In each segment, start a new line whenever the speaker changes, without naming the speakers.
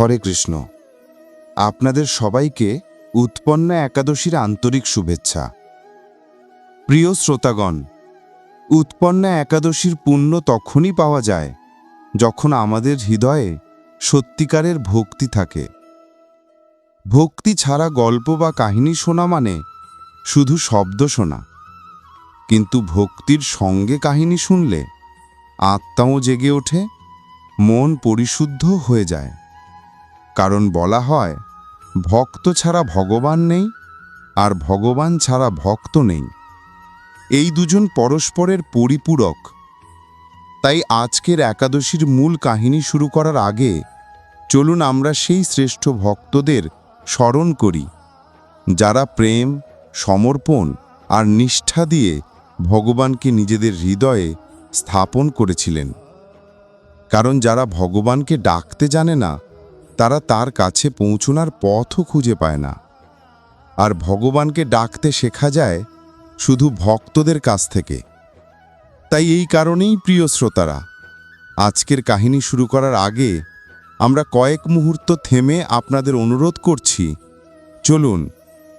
হরে কৃষ্ণ। আপনাদের সবাইকে উৎপন্ন একাদশীর আন্তরিক শুভেচ্ছা। প্রিয় শ্রোতাগণ, উৎপন্ন একাদশীর পুণ্য তখনই পাওয়া যায় যখন আমাদের হৃদয়ে সত্যিকারের ভক্তি থাকে। ভক্তি ছাড়া গল্প বা কাহিনী শোনা মানে শুধু শব্দ শোনা। কিন্তু ভক্তির সঙ্গে কাহিনী শুনলে আত্মাও জেগে ওঠে, মন পরিশুদ্ধ হয়ে যায়। কারণ বলা হয়, ভক্ত ছাড়া ভগবান নেই আর ভগবান ছাড়া ভক্ত নেই। এই দুজন পরস্পরের পরিপূরক। তাই আজকের একাদশীর মূল কাহিনী শুরু করার আগে চলুন আমরা সেই শ্রেষ্ঠ ভক্তদের স্মরণ করি, যারা প্রেম, সমর্পণ আর নিষ্ঠা দিয়ে ভগবানকে নিজেদের হৃদয়ে স্থাপন করেছিলেন। কারণ যারা ভগবানকে ডাকতে জানে না তারা তার কাছে পৌঁছনার পথও খুঁজে পায় না। আর ভগবানকে ডাকতে শেখা যায় শুধু ভক্তদের কাছ থেকে। তাই এই কারণেই প্রিয় শ্রোতারা, আজকের কাহিনী শুরু করার আগে আমরা কয়েক মুহূর্ত থেমে আপনাদের অনুরোধ করছি, চলুন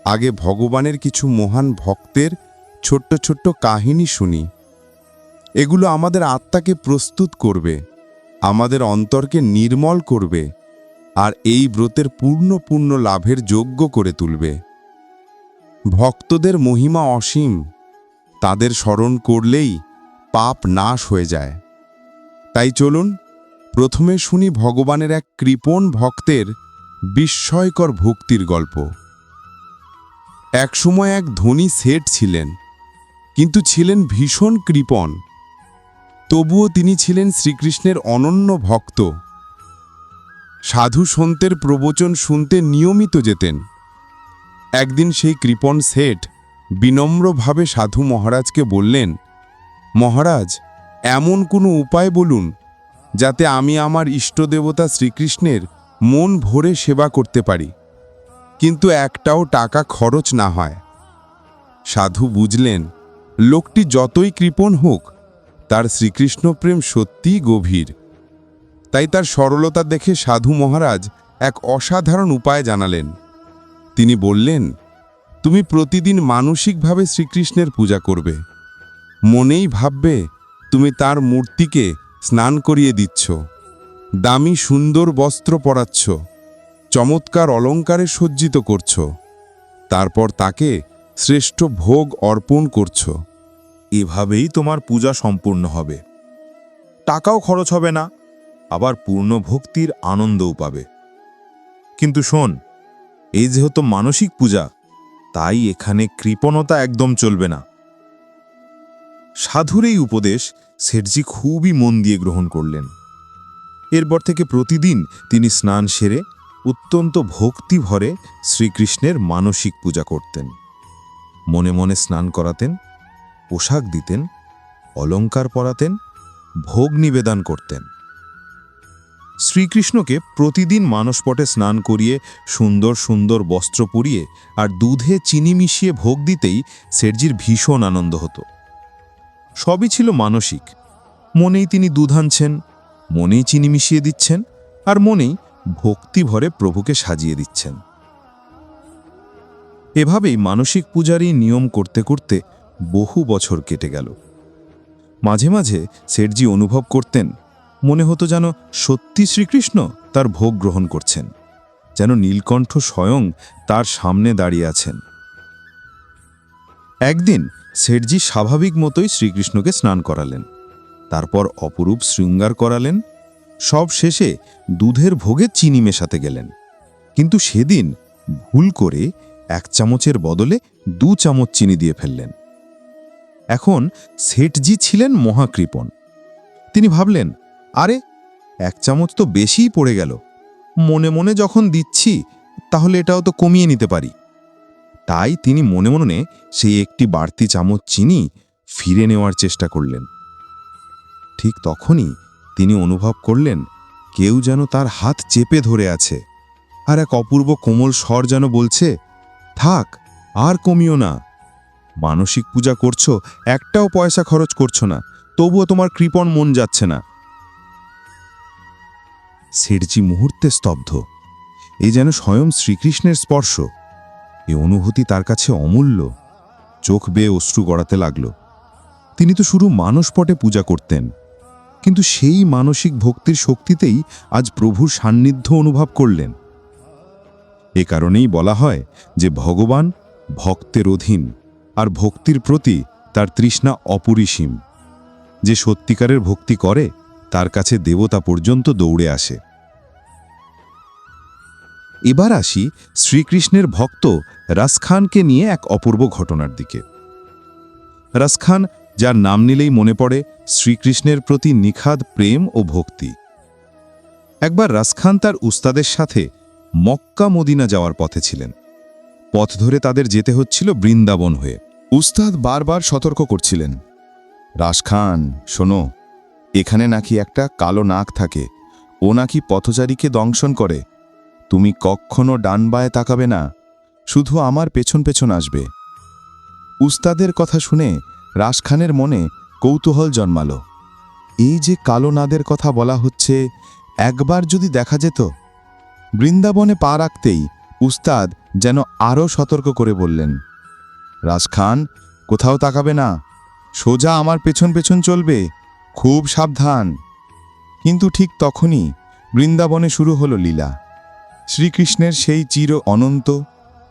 আগে ভগবানের কিছু মহান ভক্তের ছোট্ট ছোট্ট কাহিনী শুনি। এগুলো আমাদের আত্মাকে প্রস্তুত করবে, আমাদের অন্তরকে নির্মল করবে আর এই ব্রতের পূর্ণ পূর্ণ লাভের যোগ্য করে তুলবে। ভক্তদের মহিমা অসীম, তাদের স্মরণ করলেই পাপ নাশ হয়ে যায়। তাই চলুন, প্রথমে শুনি ভগবানের এক কৃপণ ভক্তের বিস্ময়কর ভক্তির গল্প। একসময় এক ধনী সেট ছিলেন, কিন্তু ছিলেন ভীষণ কৃপণ। তবুও তিনি ছিলেন শ্রীকৃষ্ণের অনন্য ভক্ত। সাধু সন্তের প্রবচন শুনতে নিয়মিত যেতেন। একদিন সেই কৃপণ শেঠ বিনম্রভাবে সাধু মহারাজকে বললেন, মহারাজ, এমন কোনো উপায় বলুন যাতে আমি আমার ইষ্টদেবতা শ্রীকৃষ্ণের মন ভরে সেবা করতে পারি। কিন্তু একটাও টাকা খরচ না হয়। সাধু বুঝলেন, লোকটি যতই কৃপণ হোক, তার শ্রীকৃষ্ণ প্রেম সত্যিই গভীর। তাই তার সরলতা দেখে সাধু মহারাজ এক অসাধারণ উপায় জানালেন। তিনি বললেন, তুমি প্রতিদিন মানসিকভাবে শ্রীকৃষ্ণের পূজা করবে। মনেই ভাববে তুমি তার মূর্তিকে স্নান করিয়ে দিচ্ছ। দামি সুন্দর বস্ত্র পরাচ্ছ। চমৎকার অলঙ্কারে সজ্জিত করছ। তারপর তাকে শ্রেষ্ঠ ভোগ অর্পণ করছ।
এভাবেই তোমার পূজা সম্পূর্ণ হবে। টাকাও খরচ হবে না। আবার পূর্ণ ভক্তির আনন্দও পাবে। কিন্তু শোন, এই যেহেতু মানসিক পূজা, তাই এখানে কৃপণতা একদম চলবে না। সাধুর এই উপদেশ শেঠজি খুবই মন দিয়ে গ্রহণ করলেন। এরপর থেকে প্রতিদিন তিনি স্নান সেরে অত্যন্ত ভক্তি ভরে শ্রীকৃষ্ণের মানসিক পূজা করতেন। মনে মনে স্নান করাতেন, পোশাক দিতেন অলঙ্কার পরাতেন, ভোগ নিবেদন করতেন। শ্রীকৃষ্ণকে প্রতিদিন মানসপটে স্নান করিয়ে সুন্দর সুন্দর বস্ত্র পরিয়ে আর দুধে চিনি মিশিয়ে ভোগ দিতেই শেঠজির ভীষণ আনন্দ হতো। সবই ছিল মানসিক। মনেই তিনি দুধ আনছেন, মনেই চিনি মিশিয়ে দিচ্ছেন, আর মনেই ভক্তি ভরে প্রভুকে সাজিয়ে দিচ্ছেন। এভাবেই মানসিক পূজারই নিয়ম করতে করতে বহু বছর কেটে গেল। মাঝে মাঝে শেঠজি অনুভব করতেন মনে হতো যেন সত্যি শ্রীকৃষ্ণ তার ভোগ গ্রহণ করছেন, যেন নীলকণ্ঠ স্বয়ং তার সামনে দাঁড়িয়ে আছেন। একদিন শেঠজি স্বাভাবিক মতোই শ্রীকৃষ্ণকে স্নান করালেন, তারপর অপরূপ শৃঙ্গার করালেন, সব শেষে দুধের ভোগে চিনি মেশাতে গেলেন। কিন্তু সেদিন ভুল করে এক চামচের বদলে দু চামচ চিনি দিয়ে ফেললেন। এখন শেঠজি ছিলেন মহাকৃপণ। তিনি ভাবলেন আরে, এক চামচ তো বেশিই পড়ে গেল। মনে মনে যখন দিচ্ছি, তাহলে এটাও তো কমিয়ে নিতে পারি। তাই তিনি মনে মনে সেই একটি বাড়তি চামচ চিনি ফিরে নেওয়ার চেষ্টা করলেন। ঠিক তখনই তিনি অনুভব করলেন, কেউ যেন তার হাত চেপে ধরে আছে। আর এক অপূর্ব কোমল স্বর যেন বলছে, থাক, আর কমিও না। মানসিক পূজা করছ, একটাও পয়সা খরচ করছ না। তবুও তোমার কৃপণ মন যাচ্ছে না। শেঠজি মুহূর্তে স্তব্ধ। এই যেন স্বয়ং শ্রীকৃষ্ণের স্পর্শ। এ অনুভূতি তার কাছে অমূল্য। চোখ বেয়ে অশ্রু গড়াতে লাগল। তিনি তো শুধু মানসপটে পূজা করতেন। কিন্তু সেই মানসিক ভক্তির শক্তিতেই আজ প্রভুর সান্নিধ্য অনুভব করলেন। এ কারণেই বলা হয় যে ভগবান ভক্তের অধীন আর ভক্তির প্রতি তার তৃষ্ণা অপরিসীম। যে সত্যিকারের ভক্তি করে তার কাছে দেবতা পর্যন্ত দৌড়ে আসে। এবার আসি শ্রীকৃষ্ণের ভক্ত রাসখানকে নিয়ে এক অপূর্ব ঘটনার দিকে। রাসখান যার নাম নিলেই মনে পড়ে, শ্রীকৃষ্ণের প্রতি নিখাদ প্রেম ও ভক্তি। একবার রাসখান তার উস্তাদের সাথে মক্কা মদিনা যাওয়ার পথে ছিলেন। পথ ধরে তাদের যেতে হচ্ছিল বৃন্দাবন হয়ে।
উস্তাদ বারবার সতর্ক করছিলেন রাসখান শোনো এখানে নাকি একটা কালো নাক থাকে। ও নাকি পথচারীকে দংশন করে। তুমি কখনো ডান বায়ে তাকাবে না। শুধু আমার পেছন পেছন আসবে। উস্তাদের কথা শুনে রাসখানের মনে কৌতূহল জন্মালো। এই যে কালো নাদের কথা বলা হচ্ছে, একবার যদি দেখা যেত। বৃন্দাবনে পা রাখতেই উস্তাদ যেন আরও সতর্ক করে বললেন রাজখান কোথাও তাকাবে না। সোজা আমার পেছন পেছন চলবে। খুব সাবধান। কিন্তু ঠিক তখনই বৃন্দাবনে শুরু হলো লীলা। শ্রীকৃষ্ণের সেই চির অনন্ত,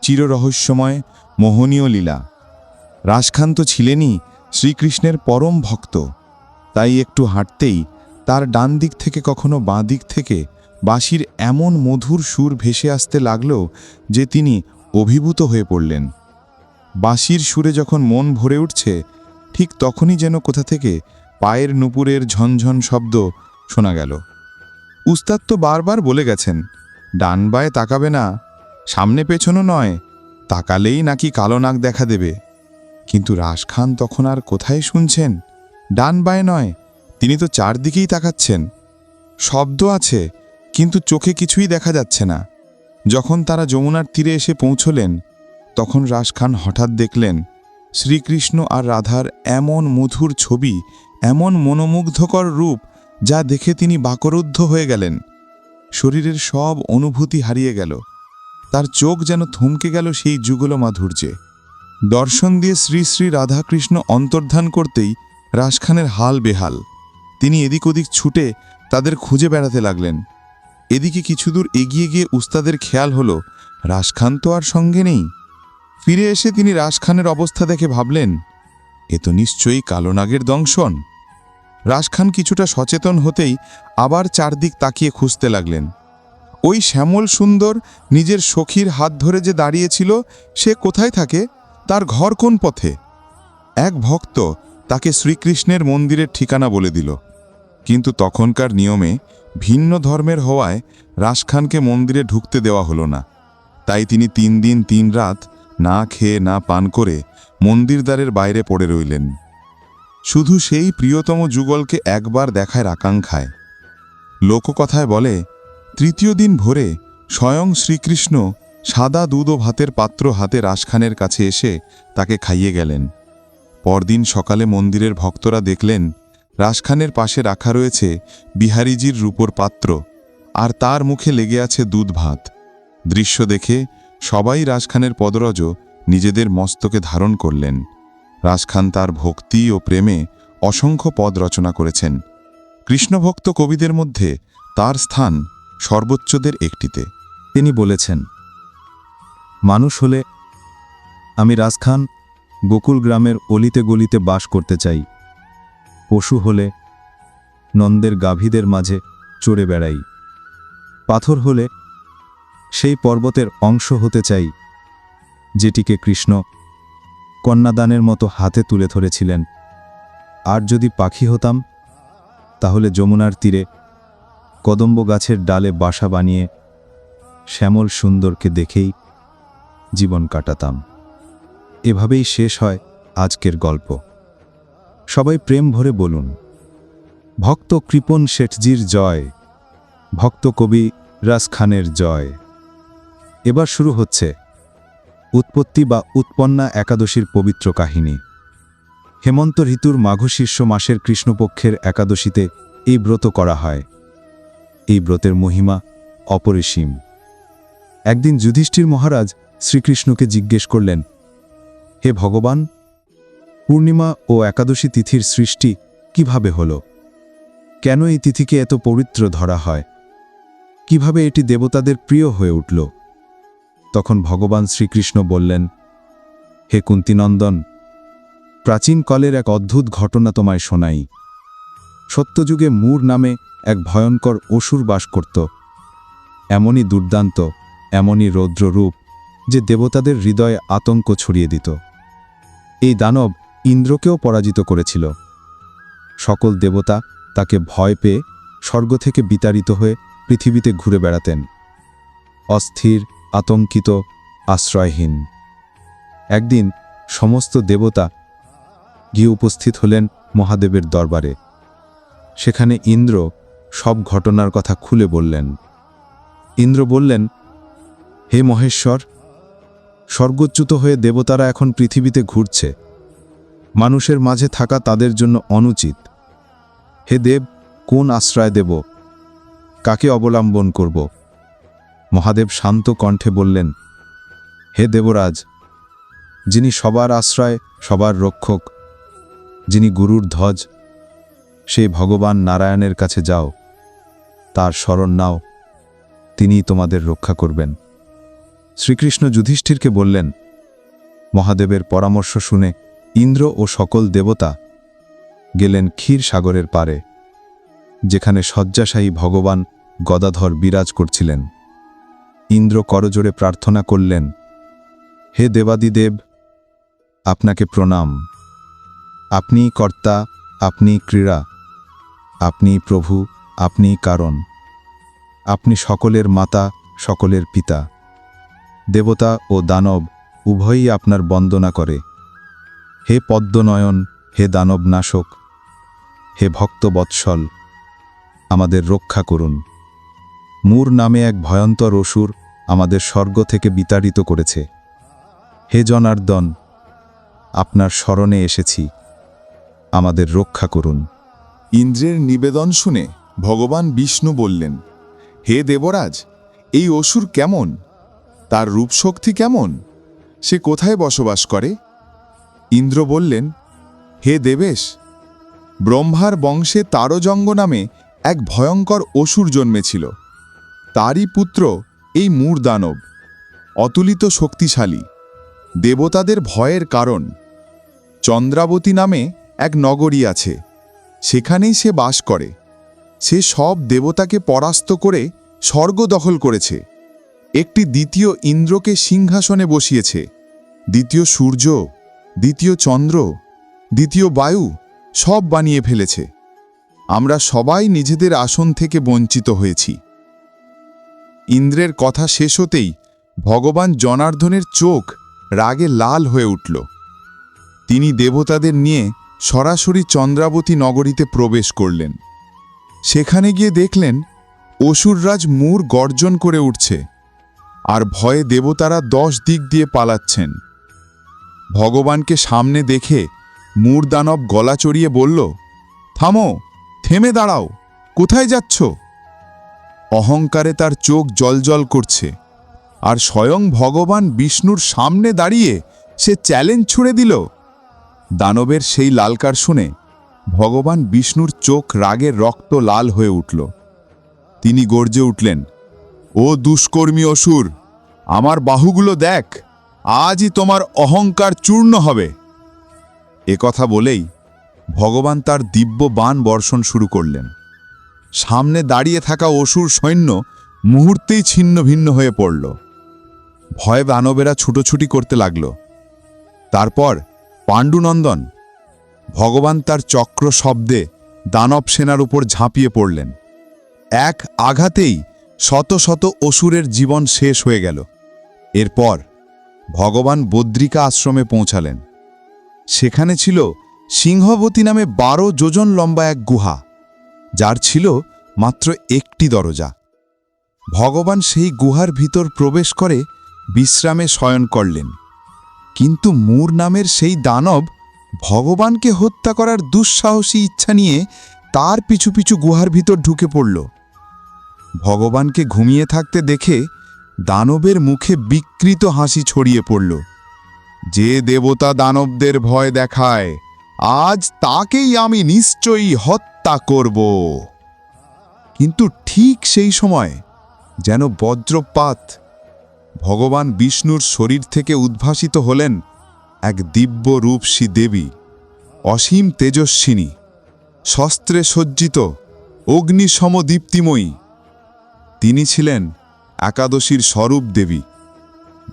চির রহস্যময়, মোহনীয় লীলা। রাজখান তো ছিলেনই শ্রীকৃষ্ণের পরম ভক্ত। তাই একটু হাঁটতেই তার ডান দিক থেকে কখনো বাঁ দিক থেকে বাঁশির এমন মধুর সুর ভেসে আসতে লাগল যে তিনি অভিভূত হয়ে পড়লেন। বাঁশির সুরে যখন মন ভরে উঠছে, ঠিক তখনই যেন কোথা থেকে পায়ের নুপুরের ঝনঝন শব্দ শোনা গেল। উস্তাদ তো বারবার বলে গেছেন, ডান বায়ে তাকাবে না, সামনে পেছনও নয়, তাকালেই নাকি কালো নাক দেখা দেবে। কিন্তু রাসখান তখন আর কোথায় শুনছেন? ডান বায়ে নয়, তিনি তো চারদিকেই তাকাচ্ছেন। শব্দ আছে, কিন্তু চোখে কিছুই দেখা যাচ্ছে না। যখন তারা যমুনার তীরে এসে পৌঁছলেন, তখন রাসখান হঠাৎ দেখলেন, শ্রীকৃষ্ণ আর রাধার এমন মধুর ছবি এমন মনোমুগ্ধকর রূপ যা দেখে তিনি বাকরুদ্ধ হয়ে গেলেন। শরীরের সব অনুভূতি হারিয়ে গেল। তার চোখ যেন থমকে গেল সেই যুগল মাধুর্যে দর্শন দিয়ে শ্রী শ্রী রাধাকৃষ্ণ অন্তর্ধান করতেই রাসখানের হাল বেহাল। তিনি এদিক ওদিক ছুটে তাদের খুঁজে বেড়াতে লাগলেন। এদিকে কিছুদূর এগিয়ে গিয়ে উস্তাদের খেয়াল হলো রাসখান তো আর সঙ্গে নেই। ফিরে এসে তিনি রাসখানের অবস্থা দেখে ভাবলেন, এ তো নিশ্চয়ই কালোনাগের দংশন। রাসখান কিছুটা সচেতন হতেই আবার চারদিক তাকিয়ে খুঁজতে লাগলেন। ওই শ্যামল সুন্দর নিজের সখীর হাত ধরে যে দাঁড়িয়েছিল, সে কোথায় থাকে? তার ঘর কোন পথে? এক ভক্ত তাকে শ্রীকৃষ্ণের মন্দিরের ঠিকানা বলে দিল। কিন্তু তখনকার নিয়মে ভিন্ন ধর্মের হওয়ায় রাসখানকে মন্দিরে ঢুকতে দেওয়া হলো না। তাই তিনি তিন দিন তিন রাত না খেয়ে না পান করে মন্দির দ্বারের বাইরে পড়ে রইলেন। শুধু সেই প্রিয়তম যুগলকে একবার দেখার আকাঙ্ক্ষায়। লোককথায় বলে, তৃতীয় দিন ভোরে স্বয়ং শ্রীকৃষ্ণ সাদা দুধ ও ভাতের পাত্র হাতে রাসখানের কাছে এসে তাকে খাইয়ে গেলেন। পরদিন সকালে মন্দিরের ভক্তরা দেখলেন, রাসখানের পাশে রাখা রয়েছে বিহারীজির রূপোর পাত্র, আর তার মুখে লেগে আছে দুধ ভাত। দৃশ্য দেখে সবাই রাজখানের পদরজ নিজেদের মস্তকে ধারণ করলেন। রাজখান তার ভক্তি ও প্রেমে অসংখ্য পদ রচনা করেছেন। কৃষ্ণভক্ত কবিদের মধ্যে তার স্থান সর্বোচ্চদের একটিতে।
তিনি বলেছেন, মানুষ হলে আমি রাজখান গোকুল গ্রামের অলিতে গলিতে বাস করতে চাই। পশু হলে নন্দের গাভীদের মাঝে চড়ে বেড়াই। পাথর হলে সেই পর্বতের অংশ হতে চাই, যেটিকে কৃষ্ণ কন্যাদানের মতো হাতে তুলে ধরেছিলেন। আর যদি পাখি হতাম, তাহলে যমুনার তীরে কদম্ব গাছের ডালে বাসা বানিয়ে শ্যামল সুন্দরকে দেখেই জীবন কাটাতাম। এভাবেই শেষ হয় আজকের গল্প। সবাই প্রেম ভরে বলুন, ভক্ত কৃপন শেঠজির জয়, ভক্ত কবি রাস খানের জয়। এবার শুরু হচ্ছে উৎপত্তি বা উৎপন্না একাদশীর পবিত্র কাহিনী। হেমন্ত ঋতুর মাঘ শীর্ষ মাসের কৃষ্ণপক্ষের একাদশীতে এই ব্রত করা হয়। এই ব্রতের মহিমা অপরিসীম। একদিন যুধিষ্ঠির মহারাজ শ্রীকৃষ্ণকে জিজ্ঞেস করলেন, হে ভগবান, পূর্ণিমা ও একাদশী তিথির সৃষ্টি কীভাবে হল? কেন এই তিথিকে এত পবিত্র ধরা হয়? কীভাবে এটি দেবতাদের প্রিয় হয়ে উঠল? তখন ভগবান শ্রীকৃষ্ণ বললেন, হে কুন্তিনন্দন প্রাচীনকালের এক অদ্ভুত ঘটনা তোমায় শোনাই। সত্যযুগে মূর নামে এক ভয়ঙ্কর অসুর বাস করত। এমনই দুর্দান্ত, এমনই রৌদ্ররূপ যে দেবতাদের হৃদয়ে আতঙ্ক ছড়িয়ে দিত। এই দানব ইন্দ্রকেও পরাজিত করেছিল। সকল দেবতা তাকে ভয় পেয়ে স্বর্গ থেকে বিতাড়িত হয়ে পৃথিবীতে ঘুরে বেড়াতেন। অস্থির আতঙ্কিত, আশ্রয়হীন। একদিন সমস্ত দেবতা গিয়ে উপস্থিত হলেন মহাদেবের দরবারে। সেখানে ইন্দ্র সব ঘটনার কথা খুলে বললেন। ইন্দ্র বললেন, হে মহেশ্বর, স্বর্গচ্যুত হয়ে দেবতারা এখন পৃথিবীতে ঘুরছে। মানুষের মাঝে থাকা তাদের জন্য অনুচিত। হে দেব, কোন আশ্রয় দেব? কাকে অবলম্বন করব? মহাদেব শান্ত কণ্ঠে বললেন, হে দেবরাজ, যিনি সবার আশ্রয়, সবার রক্ষক, যিনি গুরুর ধ্বজ সেই ভগবান নারায়ণের কাছে যাও, তার শরণ নাও, তিনিই তোমাদের রক্ষা করবেন। শ্রীকৃষ্ণ যুধিষ্ঠিরকে বললেন, মহাদেবের পরামর্শ শুনে ইন্দ্র ও সকল দেবতা গেলেন ক্ষীর সাগরের পারে, যেখানে শয্যাশায়ী ভগবান গদাধর বিরাজ করছিলেন। ইন্দ্র করজোরে প্রার্থনা করলেন, হে দেবাদিদেব, আপনাকে প্রণাম। আপনি কর্তা আপনি ক্রীড়া আপনি প্রভু আপনি কারণ। আপনি সকলের মাতা, সকলের পিতা। দেবতা ও দানব উভয়ই আপনার বন্দনা করে। হে পদ্মনয়ন, হে দানব নাশক, হে ভক্ত বৎসল, আমাদের রক্ষা করুন। মূর নামে এক ভয়ন্তর অসুর আমাদের স্বর্গ থেকে বিতাড়িত করেছে। হে জনার্দন, আপনার স্মরণে এসেছি। আমাদের রক্ষা করুন।
ইন্দ্রের নিবেদন শুনে ভগবান বিষ্ণু বললেন, হে দেবরাজ, এই অসুর কেমন? তার রূপশক্তি কেমন? সে কোথায় বসবাস করে? ইন্দ্র বললেন, হে দেবেশ, ব্রহ্মার বংশে তারজঙ্গ নামে এক ভয়ঙ্কর অসুর জন্মেছিল। তারই পুত্র এই মূর দানব অতুলিত শক্তিশালী, দেবতাদের ভয়ের কারণ, চন্দ্রাবতী নামে এক নগরী আছে, সেখানেই সে বাস করে। সে সব দেবতাকে পরাস্ত করে স্বর্গ দখল করেছে। একটি দ্বিতীয় ইন্দ্রকে সিংহাসনে বসিয়েছে। দ্বিতীয় সূর্য, দ্বিতীয় চন্দ্র, দ্বিতীয় বায়ু সব বানিয়ে ফেলেছে। আমরা সবাই নিজেদের আসন থেকে বঞ্চিত হয়েছি। ইন্দ্রের কথা শেষ হতেই ভগবান জনার্দনের চোখ রাগে লাল হয়ে উঠল। তিনি দেবতাদের নিয়ে সরাসরি চন্দ্রাবতী নগরীতে প্রবেশ করলেন। সেখানে গিয়ে দেখলেন অসুররাজ মূর গর্জন করে উঠছে আর ভয়ে দেবতারা দশ দিক দিয়ে পালাচ্ছেন। ভগবানকে সামনে দেখে মূর দানব গলা চড়িয়ে বলল, থামো, থেমে দাঁড়াও, কোথায় যাচ্ছ? অহংকারে তার চোখ জলজল করছে। আর স্বয়ং ভগবান বিষ্ণুর সামনে দাঁড়িয়ে সে চ্যালেঞ্জ ছুড়ে দিল। দানবের সেই লালকার শুনে ভগবান বিষ্ণুর চোখ রাগের রক্ত লাল হয়ে উঠল। তিনি গর্জে উঠলেন, ও দুষ্কর্মী অসুর, আমার বাহুগুলো দেখ, আজই তোমার অহংকার চূর্ণ হবে। কথা বলেই ভগবান তার দিব্য বাণ বর্ষণ শুরু করলেন। সামনে দাঁড়িয়ে থাকা অসুর সৈন্য মুহূর্তেই ছিন্ন ভিন্ন হয়ে পড়ল। ভয়ে দানবেরা ছুটোছুটি করতে লাগল। তারপর পাণ্ডুনন্দন ভগবান তার চক্র শব্দে দানব সেনার উপর ঝাঁপিয়ে পড়লেন। এক আঘাতেই শত শত অসুরের জীবন শেষ হয়ে গেল। এরপর ভগবান বদ্রিকা আশ্রমে পৌঁছালেন। সেখানে ছিল সিংহবতী নামে বারো যোজন লম্বা এক গুহা। যার ছিল মাত্র একটি দরজা। ভগবান সেই গুহার ভিতর প্রবেশ করে বিশ্রামে শয়ন করলেন। কিন্তু মূর নামের সেই দানব ভগবানকে হত্যা করার দুঃসাহসী ইচ্ছা নিয়ে তার পিছু পিছু গুহার ভিতর ঢুকে পড়ল। ভগবানকে ঘুমিয়ে থাকতে দেখে দানবের মুখে বিকৃত হাসি ছড়িয়ে পড়ল। যে দেবতা দানবদের ভয় দেখায়, আজ তাকেই আমি নিশ্চয়ই হত্যা করব। কিন্তু ঠিক সেই সময় যেন বজ্রপাত ভগবান বিষ্ণুর শরীর থেকে উদ্ভাসিত হলেন এক দিব্য রূপসী দেবী, অসীম তেজস্বিনী, শস্ত্রে সজ্জিত অগ্নিসম দীপ্তিময়ী। তিনি ছিলেন একাদশীর স্বরূপ দেবী,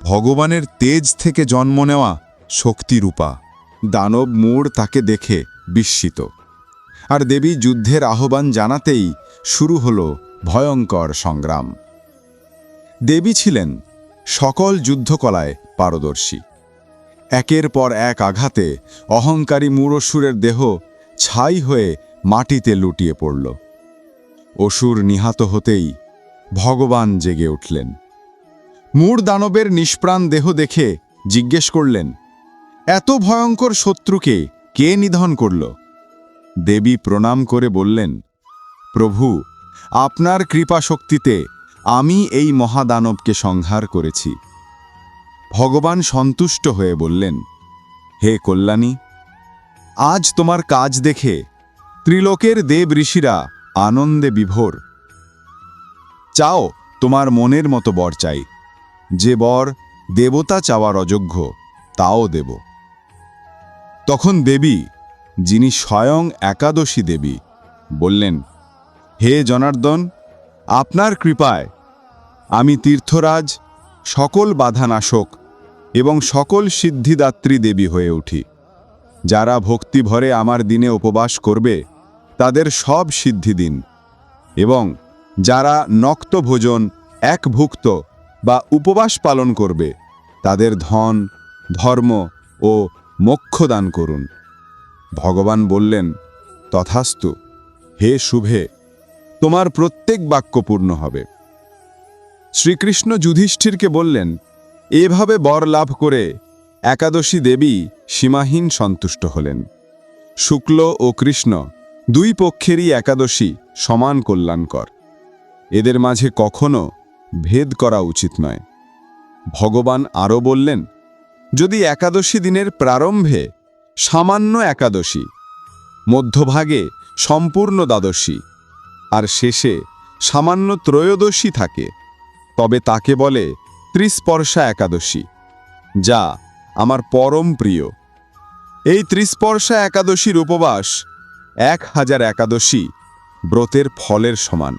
ভগবানের তেজ থেকে জন্ম নেওয়া শক্তিরূপা। দানব মূঢ় তাকে দেখে বিস্মিত। আর দেবী যুদ্ধের আহ্বান জানাতেই শুরু হল ভয়ঙ্কর সংগ্রাম। দেবী ছিলেন সকল যুদ্ধকলায় পারদর্শী। একের পর এক আঘাতে অহংকারী মূঢ়সুরের দেহ ছাই হয়ে মাটিতে লুটিয়ে পড়ল। অসুর নিহাত হতেই ভগবান জেগে উঠলেন। মূর দানবের নিষ্প্রাণ দেহ দেখে জিজ্ঞেস করলেন, এত ভয়ঙ্কর শত্রুকে কে নিধন করল? দেবী প্রণাম করে বললেন, প্রভু, আপনার কৃপা শক্তিতে আমি এই মহাদানবকে সংহার করেছি। ভগবান সন্তুষ্ট হয়ে বললেন, হে কল্যাণী, আজ তোমার কাজ দেখে ত্রিলোকের দেব ঋষিরা আনন্দে বিভোর। চাও তোমার মনের মতো বর চাই, যে বর দেবতা চাওয়ার অযোগ্য, তাও দেব। তখন দেবী যিনি স্বয়ং একাদশী দেবী। বললেন, হে জনার্দন, আপনার কৃপায় আমি তীর্থরাজ, সকল বাধানাশক এবং সকল সিদ্ধিদাত্রী দেবী হয়ে উঠি। যারা ভক্তি ভরে আমার দিনে উপবাস করবে, তাদের সব সিদ্ধি দিন এবং যারা নক্তভোজন, একভুক্ত বা উপবাস পালন করবে, তাদের ধন, ধর্ম ও মোক্ষ দান করুন। ভগবান বললেন, তথাস্তু, হে শুভে, তোমার প্রত্যেক বাক্য পূর্ণ হবে। শ্রীকৃষ্ণ যুধিষ্ঠিরকে বললেন, এভাবে বর লাভ করে একাদশী দেবী সীমাহীন সন্তুষ্ট হলেন। শুক্ল ও কৃষ্ণ দুই পক্ষেরই একাদশী সমান কল্যাণকর। এদের মাঝে কখনো ভেদ করা উচিত নয়। ভগবান আরও বললেন, যদি একাদশী দিনের প্রারম্ভে সামান্য একাদশী, মধ্যভাগে সম্পূর্ণ দ্বাদশী, আর শেষে সামান্য ত্রয়োদশী থাকে, তবে তাকে বলে ত্রিস্পর্শা একাদশী, যা আমার পরম প্রিয়। এই ত্রিস্পর্শা একাদশীর উপবাস এক হাজার একাদশী ব্রতের ফলের সমান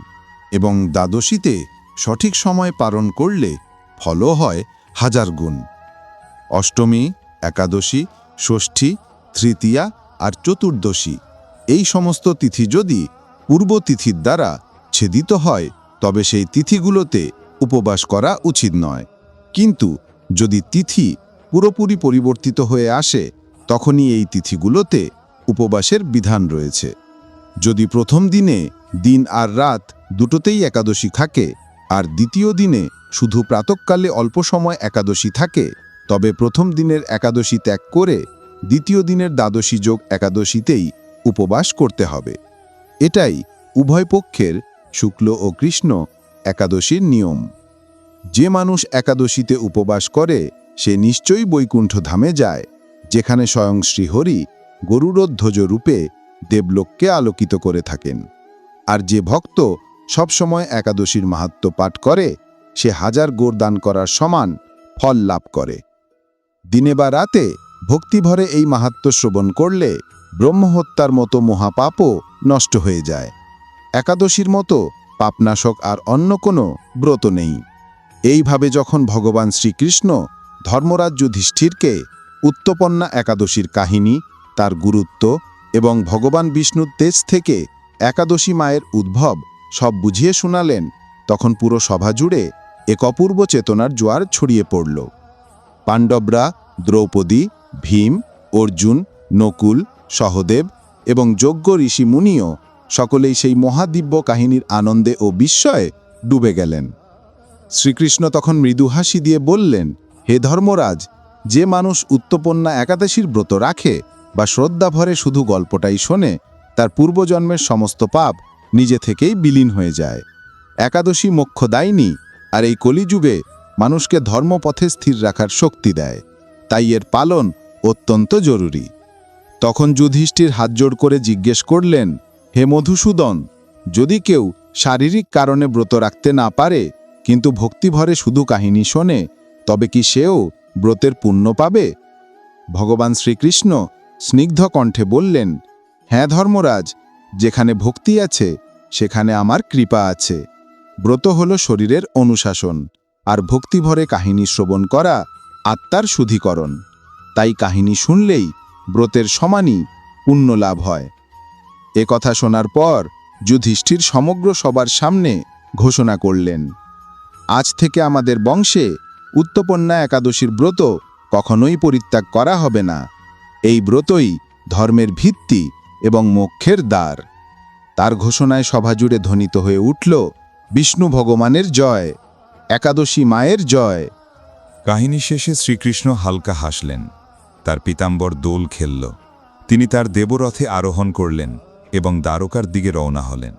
এবং দ্বাদশীতে সঠিক সময় পালন করলে ফলও হয় হাজার গুণ। অষ্টমী, একাদশী, ষষ্ঠী তৃতীয়া আর চতুর্দশী। এই সমস্ত তিথি যদি পূর্ব তিথির দ্বারা ছেদিত হয়, তবে সেই তিথিগুলোতে উপবাস করা উচিত নয়। কিন্তু যদি তিথি পুরোপুরি পরিবর্তিত হয়ে আসে, তখনই এই তিথিগুলোতে উপবাসের বিধান রয়েছে। যদি প্রথম দিনে দিন আর রাত দুটোতেই একাদশী থাকে, আর দ্বিতীয় দিনে শুধু প্রাতকালে অল্প সময় একাদশী থাকে, তবে প্রথম দিনের একাদশী ত্যাগ করে দ্বিতীয় দিনের দ্বাদশী যোগ একাদশীতেই উপবাস করতে হবে। এটাই উভয় পক্ষের শুক্ল ও কৃষ্ণ একাদশীর নিয়ম। যে মানুষ একাদশীতে উপবাস করে, সে নিশ্চয়ই বৈকুণ্ঠ ধামে যায়, যেখানে স্বয়ং শ্রীহরি গরুরধ্বজ রূপে দেবলোককে আলোকিত করে থাকেন। আর যে ভক্ত সবসময় একাদশীর মাহাত্ম পাঠ করে, সে হাজার গোর দান করার সমান ফল লাভ করে। দিনে বা রাতে ভক্তিভরে এই মাহাত্ম শ্রবণ করলে ব্রহ্মহত্যার মতো মহাপাপও নষ্ট হয়ে যায়। একাদশীর মতো পাপনাশক আর অন্য কোনো ব্রত নেই। এইভাবে যখন ভগবান শ্রীকৃষ্ণ ধর্মরাজ যুধিষ্ঠিরকে উত্তপন্না একাদশীর কাহিনী, তার গুরুত্ব এবং ভগবান বিষ্ণুর তেজ থেকে একাদশী মায়ের উদ্ভব সব বুঝিয়ে শোনালেন, তখন পুরো সভা জুড়ে এক অপূর্ব চেতনার জোয়ার ছড়িয়ে পড়ল। পাণ্ডবরা, দ্রৌপদী ভীম, অর্জুন, নকুল, সহদেব এবং যজ্ঞ ঋষি মুনিও সকলেই সেই মহাদিব্য কাহিনীর আনন্দে ও বিস্ময়ে ডুবে গেলেন। শ্রীকৃষ্ণ তখন মৃদুহাসি দিয়ে বললেন, হে ধর্মরাজ, যে মানুষ উত্তপন্না একাদশীর ব্রত রাখে বা শ্রদ্ধা ভরে শুধু গল্পটাই শোনে, তার পূর্বজন্মের সমস্ত পাপ নিজে থেকেই বিলীন হয়ে যায়।
একাদশী মোক্ষ মোক্ষদায়িনী আর এই কলিযুগে মানুষকে ধর্মপথে স্থির রাখার শক্তি দেয়। তাই এর পালন অত্যন্ত জরুরি। তখন যুধিষ্ঠির হাত জোড় করে জিজ্ঞেস করলেন, হে মধুসূদন, যদি কেউ শারীরিক কারণে ব্রত রাখতে না পারে, কিন্তু ভক্তিভরে শুধু কাহিনী শোনে, তবে কি সেও ব্রতের পুণ্য পাবে? ভগবান শ্রীকৃষ্ণ স্নিগ্ধ কণ্ঠে বললেন হ্যাঁ ধর্মরাজ, যেখানে ভক্তি আছে, সেখানে আমার কৃপা আছে। ব্রত হল শরীরের অনুশাসন, আর ভক্তিভরে কাহিনী শ্রবণ করা আত্মার শুধিকরণ। তাই কাহিনী শুনলেই ব্রতের সমানই পুণ্য লাভ হয়। এ কথা শোনার পর যুধিষ্ঠির সমগ্র সবার সামনে ঘোষণা করলেন, আজ থেকে আমাদের বংশে উত্তপন্যা একাদশীর ব্রত কখনোই পরিত্যাগ করা হবে না। এই ব্রতই ধর্মের ভিত্তি এবং মোক্ষের দ্বার। তার ঘোষণায় সভা জুড়ে ধ্বনিত হয়ে উঠল, বিষ্ণু ভগবানের জয়, একাদশী মায়ের জয়
কাহিনী শেষে শ্রীকৃষ্ণ হালকা হাসলেন। তার পিতাম্বর দোল খেলল। তিনি তার দেবরথে আরোহণ করলেন এবং দ্বারকার দিকে রওনা হলেন।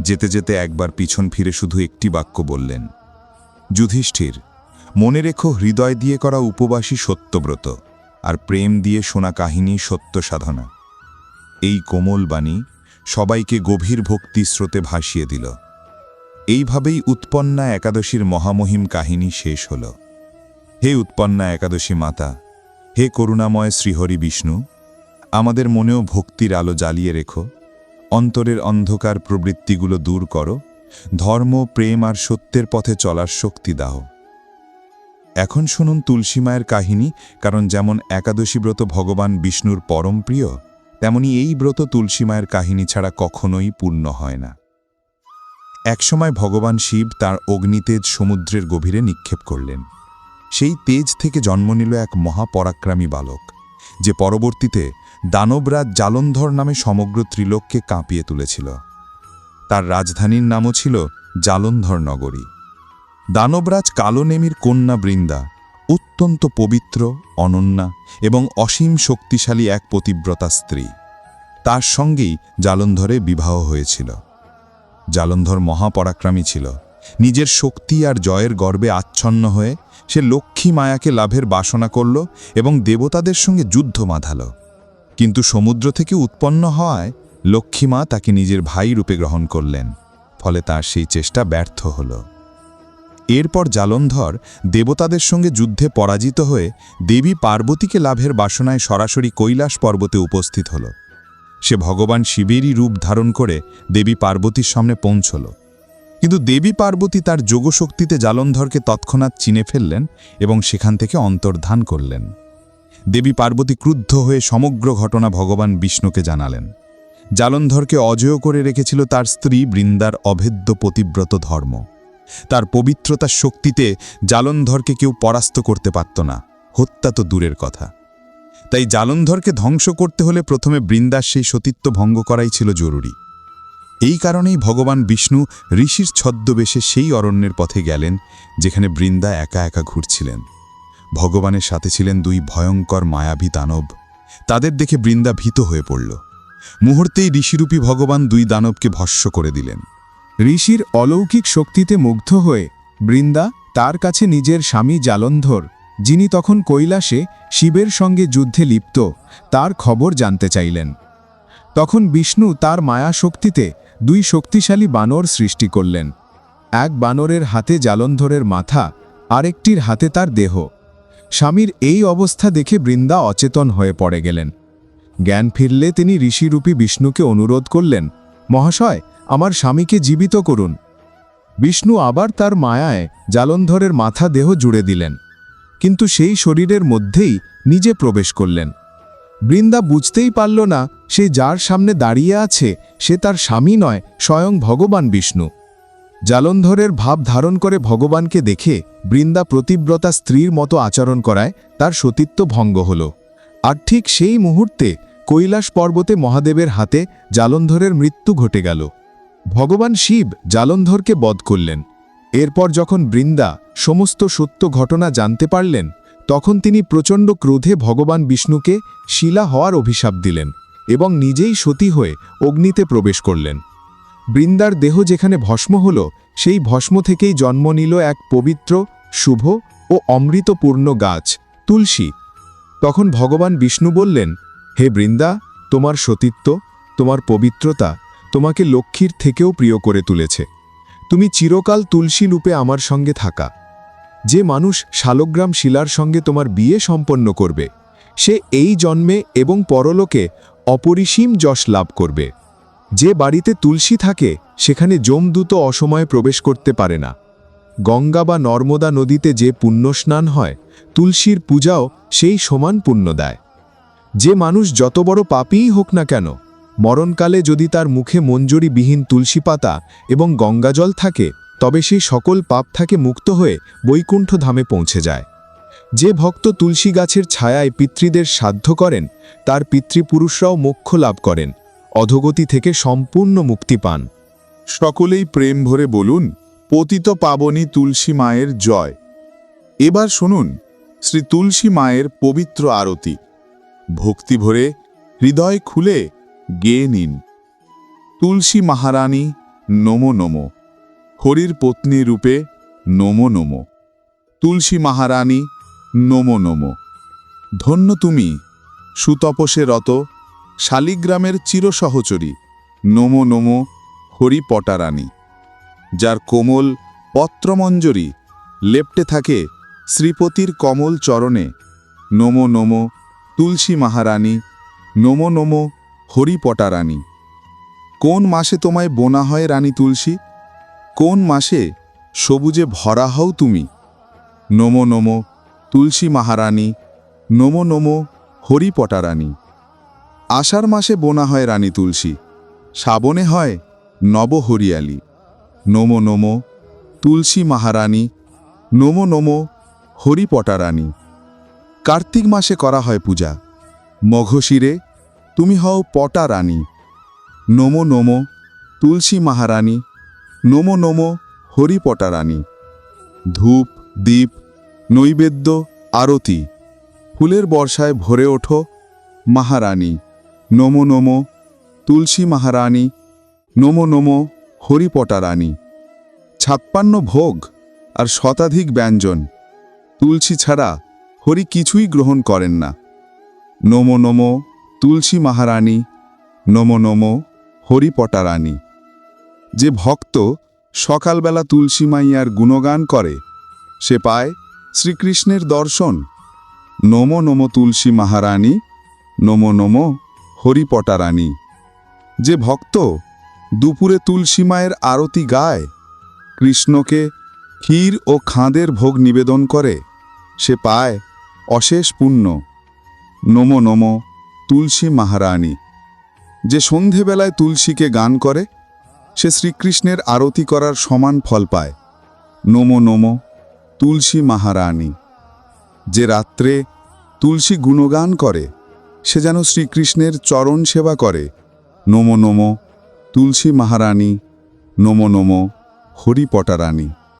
যেতে যেতে একবার পিছন ফিরে শুধু একটি বাক্য বললেন, যুধিষ্ঠির, মনে রেখো হৃদয় দিয়ে করা উপবাসী সত্যব্রত, আর প্রেম দিয়ে শোনা কাহিনী সত্য সাধনা। এই কোমল বাণী সবাইকে গভীর ভক্তি স্রোতে ভাসিয়ে দিল। এইভাবেই উৎপন্না একাদশীর মহামহিম কাহিনী শেষ হল। হে উৎপন্না একাদশী মাতা, হে করুণাময় শ্রীহরি বিষ্ণু, আমাদের মনেও ভক্তির আলো জ্বালিয়ে রেখো। অন্তরের অন্ধকার প্রবৃত্তিগুলো দূর করো। ধর্ম, প্রেম আর সত্যের পথে চলার শক্তি দাও। এখন শুনুন তুলসী মায়ের কাহিনী, কারণ যেমন একাদশী ব্রত ভগবান বিষ্ণুর পরম প্রিয়, তেমনি এই ব্রত তুলসী মায়ের কাহিনী ছাড়া কখনোই পূর্ণ হয় না। একসময় ভগবান শিব তার অগ্নিতেজ সমুদ্রের গভীরে নিক্ষেপ করলেন। সেই তেজ থেকে জন্ম নিল এক মহাপরাক্রামী বালক, যে পরবর্তীতে দানবরাজ জালন্ধর নামে সমগ্র ত্রিলোককে কাঁপিয়ে তুলেছিল। তার রাজধানীর নামও ছিল জালন্ধর নগরী। দানবরাজ কালোনেমির কন্যা বৃন্দা, অত্যন্ত পবিত্র, অনন্যা এবং অসীম শক্তিশালী এক পতিব্রতা স্ত্রী। তার সঙ্গেই জালন্ধরে বিবাহ হয়েছিল। জালন্ধর মহাপরাক্রমী ছিল। নিজের শক্তি আর জয়ের গর্বে আচ্ছন্ন হয়ে সে লক্ষ্মী মায়াকে লাভের বাসনা করল এবং দেবতাদের সঙ্গে যুদ্ধ বাঁধাল। কিন্তু সমুদ্র থেকে উৎপন্ন হওয়ায় লক্ষ্মীমা তাকে নিজের ভাই রূপে গ্রহণ করলেন, ফলে তার সেই চেষ্টা ব্যর্থ হল। এরপর জালন্ধর দেবতাদের সঙ্গে যুদ্ধে পরাজিত হয়ে দেবী পার্বতীকে লাভের বাসনায় সরাসরি কৈলাস পর্বতে উপস্থিত হল। সে ভগবান শিবেরই রূপ ধারণ করে দেবী পার্বতীর সামনে পৌঁছল। কিন্তু দেবী পার্বতী তার যোগশক্তিতে জালন্ধরকে তৎক্ষণাৎ চিনে ফেললেন এবং সেখান থেকে অন্তর্ধান করলেন। দেবী পার্বতী ক্রুদ্ধ হয়ে সমগ্র ঘটনা ভগবান বিষ্ণুকে জানালেন। জালন্ধরকে অজেয় করে রেখেছিল তার স্ত্রী বৃন্দার অভেদ্য পতিব্রত ধর্ম। তার পবিত্রতার শক্তিতে জালন্ধরকে কেউ পরাস্ত করতে পারত না। হত্যা তো দূরের কথা। তাই জালন্ধরকে ধ্বংস করতে হলে প্রথমে বৃন্দার সেই সতীত্ব ভঙ্গ করাই ছিল জরুরি। এই কারণেই ভগবান বিষ্ণু ঋষির ছদ্মবেশে সেই অরণ্যের পথে গেলেন, যেখানে বৃন্দা একা একা ঘুরছিলেন। ভগবানের সাথে ছিলেন দুই ভয়ঙ্কর মায়াবী দানব। তাদের দেখে বৃন্দা ভীত হয়ে পড়ল। মুহূর্তেই ঋষিরূপী ভগবান দুই দানবকে ভস্য করে দিলেন।
ঋষির অলৌকিক শক্তিতে মুগ্ধ হয়ে বৃন্দা তার কাছে নিজের স্বামী জালন্ধর যিনি তখন কৈলাসে শিবের সঙ্গে যুদ্ধে লিপ্ত, তার খবর জানতে চাইলেন। তখন বিষ্ণু তার মায়া শক্তিতে দুই শক্তিশালী বানর সৃষ্টি করলেন। এক বানরের হাতে জালন্ধরের মাথা, আরেকটির হাতে তার দেহ। স্বামীর এই অবস্থা দেখে বৃন্দা অচেতন হয়ে পড়ে গেলেন। জ্ঞান ফিরলে তিনি ঋষিরূপী বিষ্ণুকে অনুরোধ করলেন, মহাশয়, আমার স্বামীকে জীবিত করুন। বিষ্ণু আবার তার মায়ায় জালন্ধরের মাথা দেহ জুড়ে দিলেন। কিন্তু সেই শরীরের মধ্যেই নিজে প্রবেশ করলেন। বৃন্দা বুঝতেই পারল না সে যার সামনে দাঁড়িয়ে আছে, সে তার স্বামী নয়, স্বয়ং ভগবান বিষ্ণু। জালন্ধরের ভাব ধারণ করে ভগবানকে দেখে বৃন্দা প্রতিব্রতা স্ত্রীর মতো আচরণ করায় তার সতীত্ব ভঙ্গ হল। আর ঠিক সেই মুহূর্তে কৈলাস পর্বতে মহাদেবের হাতে জালন্ধরের মৃত্যু ঘটে গেল। ভগবান শিব জালন্ধরকে বধ করলেন। এরপর যখন বৃন্দা সমস্ত সত্য ঘটনা জানতে পারলেন, তখন তিনি প্রচণ্ড ক্রোধে ভগবান বিষ্ণুকে শিলা হওয়ার অভিশাপ দিলেন এবং নিজেই সতী হয়ে অগ্নিতে প্রবেশ করলেন। বৃন্দার দেহ যেখানে ভস্ম হল, সেই ভস্ম থেকেই জন্ম নিল এক পবিত্র, শুভ ও অমৃতপূর্ণ গাছ, তুলসী। তখন ভগবান বিষ্ণু বললেন, হে বৃন্দা, তোমার সতীত্ব, তোমার পবিত্রতা তোমাকে লক্ষ্মীর থেকেও প্রিয় করে তুলেছে। তুমি চিরকাল তুলসী রূপে আমার সঙ্গে থাকা। যে মানুষ শালগ্রাম শিলার সঙ্গে তোমার বিয়ে সম্পন্ন করবে, সে এই জন্মে এবং পরলোকে অপরিসীম যশ লাভ করবে। যে বাড়িতে তুলসী থাকে, সেখানে যমদূত অসময়ে প্রবেশ করতে পারে না। গঙ্গা বা নর্মদা নদীতে যে পুণ্যস্নান হয়, তুলসীর পূজাও সেই সমান পুণ্য দেয়। যে মানুষ যত বড় পাপীই হোক না কেন মরণকালে যদি তার মুখে মঞ্জুরিবিহীন তুলসী পাতা এবং গঙ্গাজল থাকে, তবে সেই সকল পাপ থেকে মুক্ত হয়ে বৈকুণ্ঠ ধামে পৌঁছে যায়। যে ভক্ত তুলসী গাছের ছায়ায় পিতৃদের সাধ্য করেন, তার পিতৃপুরুষরাও মোক্ষ লাভ করেন, অধোগতি থেকে সম্পূর্ণ মুক্তি পান।
সকলেই প্রেম ভরে বলুন, পতিত পাবনী তুলসী মায়ের জয়। এবার শুনুন, শ্রী তুলসী মায়ের পবিত্র আরতি। ভক্তি ভরে হৃদয় খুলে গেয়ে নিন। তুলসী মহারানী, নমো নমো। হরির পত্নী রূপে, নমো নমো। তুলসী মহারানী, নমো নমো। ধন্য তুমি, সুতপসে রত, শালিগ্রামের চিরসহচরী, নমো নমো, হরি পটারানী। যার কোমল পত্রমঞ্জরি, লেপ্টে থাকে শ্রীপতির কমল চরণে, নমো নমো, তুলসী মহারানী, নমো নমো হরি পটারানী কোন মাসে তোমায় বোনা হয় রানী তুলসী? কোন মাসে সবুজে ভরা হও তুমি? নমো নমো তুলসী মহারানী, নমো নমো হরি পটারানী আষাঢ় মাসে বোনা হয় রানী তুলসী, শ্রাবণে হয় নব হরিয়ালি। নমো নমো তুলসী মহারানী, নমো নমো হরি পটারানী কার্তিক মাসে করা হয় পূজা, মঘশিরে তুমি হও পটা রানী। নমো নমো, তুলসী মহারানী। নমো নমো, হরি পটারানী ধূপ, দীপ, নৈবেদ্য, আরতি। ফুলের বর্ষায় ভরে ওঠো, মহারানী। নমো নমো, তুলসী মহারানী। নমো নমো হরিপটারানী ছাপ্পান্ন ভোগ আর শতাধিক ব্যঞ্জন। তুলসী ছাড়া হরি কিছুই গ্রহণ করেন না। নমো নমো তুলসী মহারানী, নমো নমো, হরিপটারানী। যে ভক্ত সকালবেলা তুলসী মাইয়ার গুণগান করে, সে পায় শ্রীকৃষ্ণের দর্শন। নমো নমো তুলসী মহারানী, নমো নমো, হরিপটারানী। যে ভক্ত দুপুরে তুলসী মায়ের আরতি গায়, কৃষ্ণকে ক্ষীর ও খাঁদের ভোগ নিবেদন করে, সে পায় অশেষ পুণ্য। নমো নমো তুলসী মহারানী। যে সন্ধেবেলায় তুলসীকে গান করে, সে শ্রীকৃষ্ণের আরতি করার সমান ফল পায়। নমো নমো, তুলসী মহারানী। যে রাত্রে তুলসী গুণগান করে, সে যেন শ্রীকৃষ্ণের চরণ সেবা করে। নমো নমো, তুলসী মহারানী, নমো নমো, হরিপটারানী।